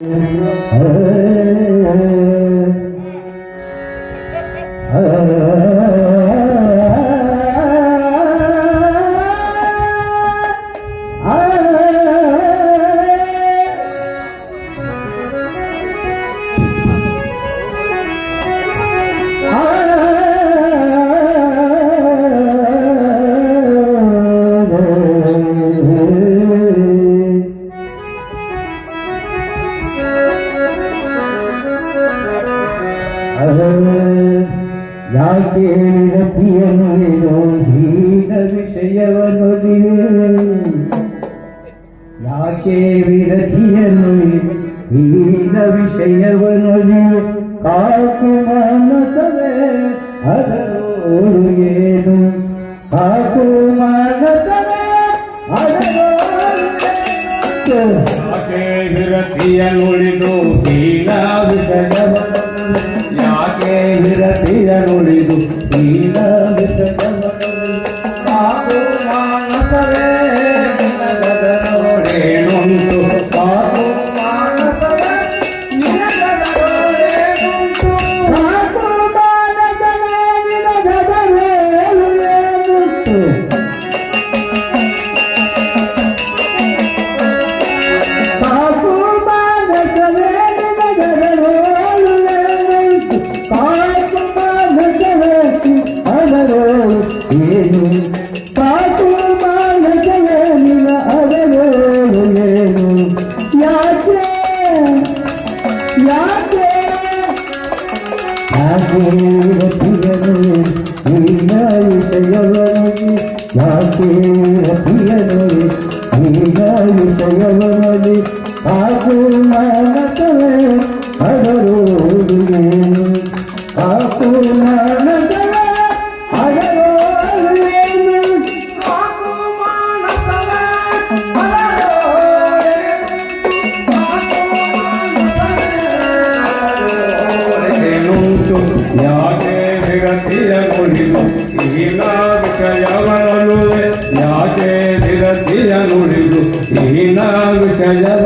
예. ರತಿಯನ್ನು ಹೀನ ವಿಷಯವನ್ನು ಯಾಕೆ ವಿರತಿಯನ್ನು ಹೀನ ವಿಷಯವನ್ನು ಕಾಕು ಮನಸವೇ ಅದರೋಡು ಏನು ಕಾಕು ಮನಸವೇ ಅದರೋಡು ಯಾಕೆ ವಿರತಿಯ ನುಳಿದು Mm-hmm. श्रीनाग चलव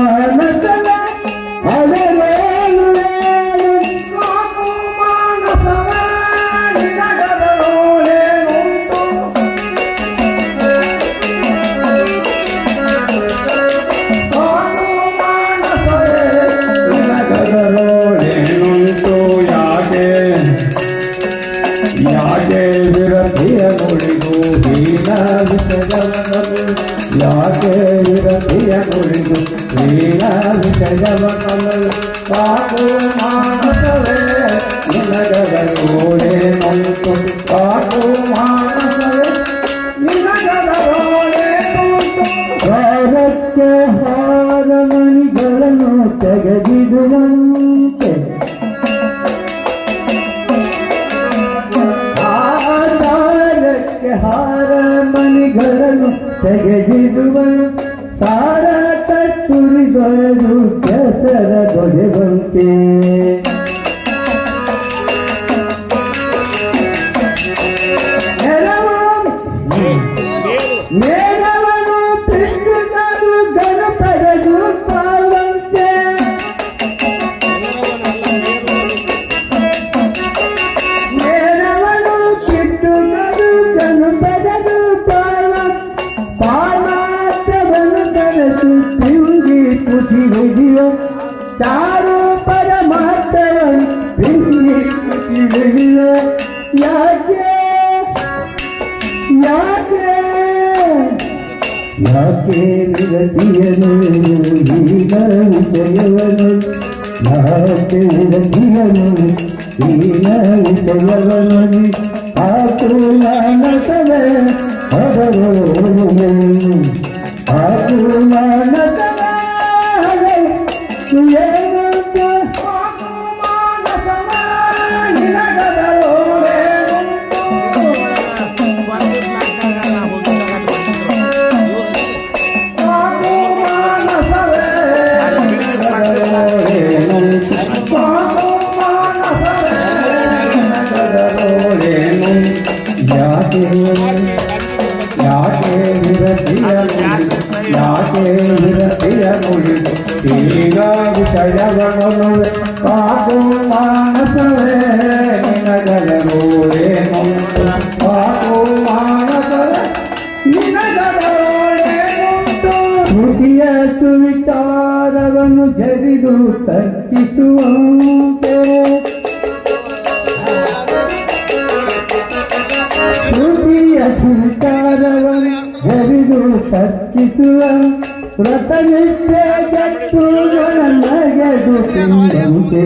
ವಿಷಯವನಲು ಯಾಕೆ ವಿರತಿಯ ನುಡಿದು ಹೀನ ವಿಷಯವನಲು ಕಾಕು ಮಾನಸವೇ ನಿನಗದ ನೋಡೇನುಂಟು ಕಾಕು ಮಾನಸವೇ ನಿನಗದ ನೋಡೇನುಂಟು ಭಾರಕ್ಕೆ ಹಾರಮಣಿಗಳನ್ನು ತೆಗೆದಿಡುವಂತೆ ಕೆಸರ ದೊಡೆವಂತೆ ಯಾಕೆ ಯಾಕೆ ಯಾಕೆ ವಿರತಿಯನು ಈಗ ವಿಷಯವನು ಯಾಕೆ ವಿರತಿಯನು ಈಗ ವಿಷಯವನು ಆತು ಮಾನಸವೇ ಹರರು ವಿಷಯವನು ಪಾಪು ಮಾನಸವೇ ನಿನಗಲರೋಳೇನು ಪಾಪು ಮಾನಸವೇ ಶ್ರುತಿಯ ಸುವಿಚಾರವನ್ನು ಜರಿದು ತರ್ಕಿಸುವಂತೆ ಶ್ರುತಿಯ ಸುವಿಚಾರವನ್ನು ಜರಿದು ತರ್ಕಿಸುವ ವ್ರತನಿಷ್ಠೆ ಕಟ್ಟು ನನಗೆ ದುಃಖಿಸುತ್ತೆ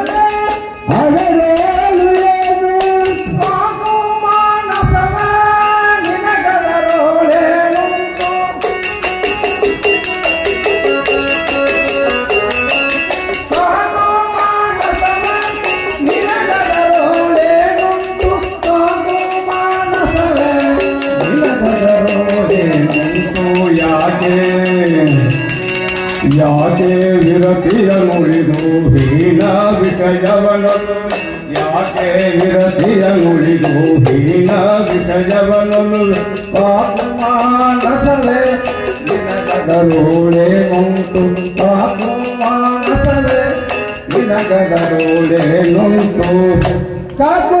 ಯಾಕೆ ವಿರತಿಯ ಮುಳಿದು ಹೀನ ವಿಷಯವನು ಯಾಕೆ ವಿರತಿಯ ಮುಳಿದು ಹೀನ ವಿಷಯವನು ಪಾಪಮಾನಸವೇ ನಿನಗದರೋಳೆ ಉಂಟು ಪಾಪಮಾನಸವೇ ನಿನಗದರೋಳೆ ಉಂಟು ಕಾಕು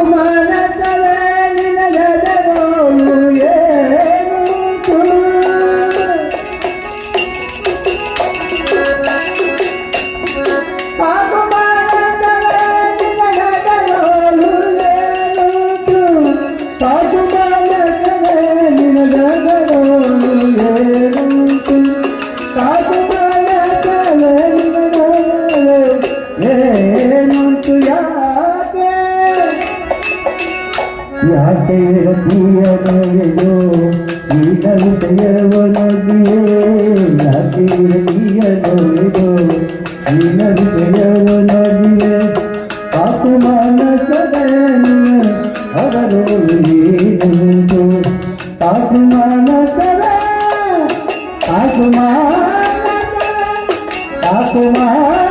ವಿಷಯವನದಿಯೇ ನದಿಯದೊಳಿದು ನಿನ್ನ ವಿಷಯವನದಿಯೇ ಪಾಪು ಮಾನಸದಲ್ಲಿ ಅವರು ನೀಡುವುದು ಪಾಪು ಮಾನಸರ ಪಾಪು ಮಾನ ಪಾಪು ಮಾನ